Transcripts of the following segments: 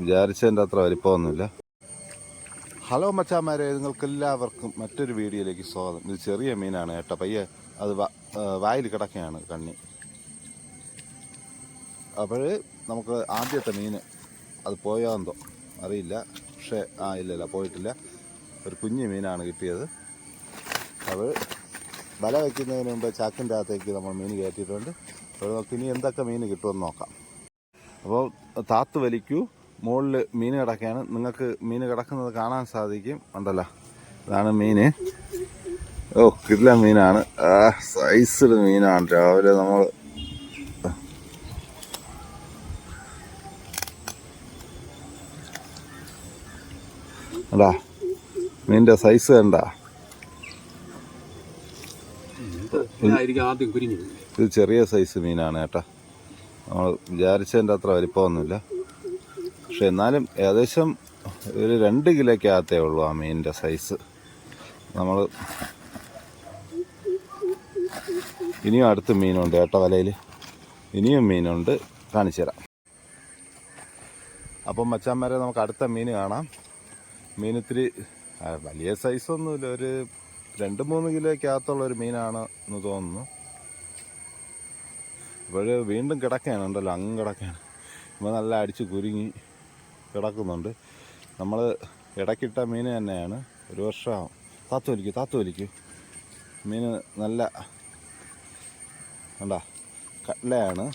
വിചാരിച്ചതിന്റെ അത്ര വലിപ്പമൊന്നുമില്ല. ഹലോ മച്ചാമാരെ നിങ്ങൾക്ക് എല്ലാവർക്കും മറ്റൊരു വീഡിയോയിലേക്ക് സ്വാഗതം. ഇത് ചെറിയ മീനാണ് കേട്ടോ. പയ്യെ അത് വായിൽ കിടക്കുകയാണ് കണ്ണി. അപ്പോൾ നമുക്ക് ആദ്യത്തെ മീൻ അത് പോയോ എന്തോ? അറിയില്ല. പക്ഷേ ആ ഇല്ലല്ല പോയിട്ടില്ല. ഒരു കുഞ്ഞു മീനാണ് കിട്ടിയത്. അപ്പോൾ വല വയ്ക്കുന്നതിന് മുമ്പ് ചാക്കിന്റെ അകത്തേക്ക് നമ്മൾ മീൻ കയറ്റിയിട്ടുണ്ട്. അപ്പോൾ നമുക്ക് ഇനി എന്തൊക്കെ മീൻ കിട്ടുമെന്ന് നോക്കാം. അപ്പോൾ താത്ത് വലിക്കൂ. മുകളിൽ മീൻ കിടക്കുകയാണ്. നിങ്ങൾക്ക് മീൻ കിടക്കുന്നത് കാണാൻ സാധിക്കും. ഉണ്ടല്ലോ ഇതാണ് മീൻ ഓ കിടില മീനാണ്. ആ സൈസിൽ മീനാണ് രാവിലെ നമ്മൾ അടാ മീനിന്റെ സൈസ് കണ്ടാ? ഇത് ചെറിയ സൈസ് മീനാണ് കേട്ടോ. നമ്മൾ വിചാരിച്ചതിന്റെ അത്ര വലിപ്പമൊന്നുമില്ല. പക്ഷെ എന്നാലും ഏകദേശം ഒരു രണ്ട് കിലോയ്ക്കകത്തേ ഉള്ളൂ ആ മീനിന്റെ സൈസ്. നമ്മൾ ഇനിയും അടുത്ത് മീനുണ്ട് കേട്ടോ വലയിൽ. ഇനിയും മീനുണ്ട്. കാണിച്ചു തരാം. അപ്പം മച്ചാന്മാരെ നമുക്ക് അടുത്ത മീൻ കാണാം. മീൻ ഇത്തിരി വലിയ സൈസൊന്നുമില്ല. ഒരു രണ്ട് മൂന്ന് കിലോയ്ക്കകത്തുള്ള ഒരു മീനാണ് എന്ന് തോന്നുന്നു. ഇപ്പോഴും വീണ്ടും കിടക്കുകയാണ്. ഉണ്ടല്ലോ അങ്ങ് കിടക്കുകയാണ്. ഇപ്പോൾ നല്ല അടിച്ച് കുരുങ്ങി. കിടക്കുന്നുണ്ട്. നമ്മൾ ഇടയ്ക്കിട്ട മീൻ തന്നെയാണ്. ഒരു വർഷമാകും താത്തു വലിക്കൂ താത്തു വലിക്കൂ. മീൻ നല്ല കണ്ടാ കട്ലയാണ്.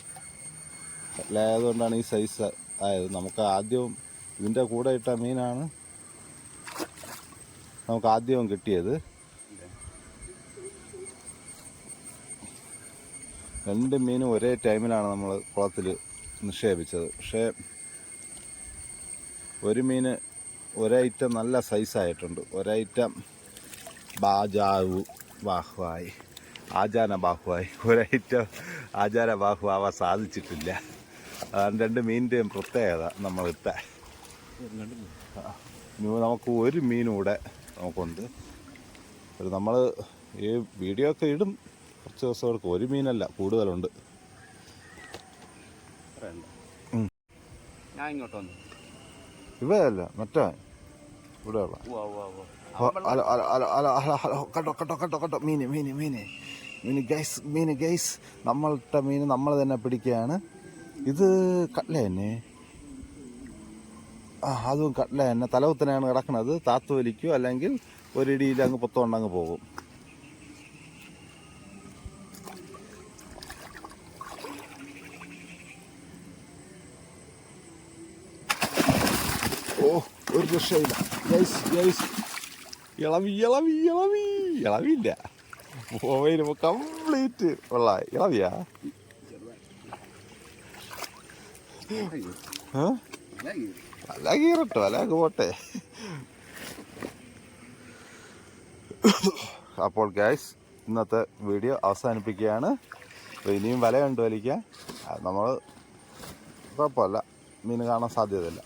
കട്ല ആയതുകൊണ്ടാണ് ഈ സൈസ് ആയത്. നമുക്ക് ആദ്യവും ഇതിന്റെ കൂടെ ഇട്ട മീനാണ് നമുക്ക് ആദ്യവും കിട്ടിയത്. രണ്ട് മീനും ഒരേ ടൈമിലാണ് നമ്മൾ കുളത്തിൽ നിക്ഷേപിച്ചത്. പക്ഷേ ഒരു മീൻ ഒരൈറ്റം നല്ല സൈസായിട്ടുണ്ട്. ഒരൈറ്റം ബാജാവു ബാഹുവായി. ആചാന ബാഹുവായി. ഒരൈറ്റം ആചാര ബാഹു ആവാൻ സാധിച്ചിട്ടില്ല. അതാണ് രണ്ട് മീനിന്റെയും പ്രത്യേകത നമ്മളിട്ട. നമുക്ക് ഒരു മീനും കൂടെ നമുക്കുണ്ട്. ഒരു നമ്മൾ ഈ വീഡിയോ ഒക്കെ ഇടും. കുറച്ച് ദിവസം ഒരു മീനല്ല കൂടുതലുണ്ട്. ഞാൻ ഇങ്ങോട്ട് വന്നു. ഇവയല്ല മറ്റേ ഇവിടെ ഉള്ള. ഉവ്വ, ഉവ്വ, ഉവ്വ. Hello hello hello hello hello hello കണ്ടോ കണ്ടോ കണ്ടോ കണ്ടോ മീന് മീന് മീന്. മീന് ഗൈസ് മീന് ഗൈസ് നമ്മളിട്ട മീൻ നമ്മൾ തന്നെ പിടിക്കുകയാണ്. ഇത് കട്ല തന്നെ. ആ അതും കട്ല തന്നെ. തലകുത്തനെയാണ് കിടക്കുന്നത്. താത്തു വലിക്കോ അല്ലെങ്കിൽ ഒരിടിയിൽ അങ്ങ് പൊത്തോണ്ട് അങ്ങ് പോകും. ഓ ഒരു രക്ഷയില്ല ഗൈസ് ഗൈസ് ഇളവി ഇളവി ഇളവി ഇളവില്ല മൊബൈൽ കംപ്ലീറ്റ് ഉള്ള ഇളവിയാ? അല്ല കീറട്ടോ അങ്ങ് പോട്ടെ അപ്പോൾ ഗൈസ് ഇന്നത്തെ വീഡിയോ അവസാനിപ്പിക്കുകയാണ്. ഇനിയും വലയുണ്ട് വലിക്കാൻ നമ്മൾ കുഴപ്പമില്ല. മീൻ കാണാൻ സാധ്യതയില്ല.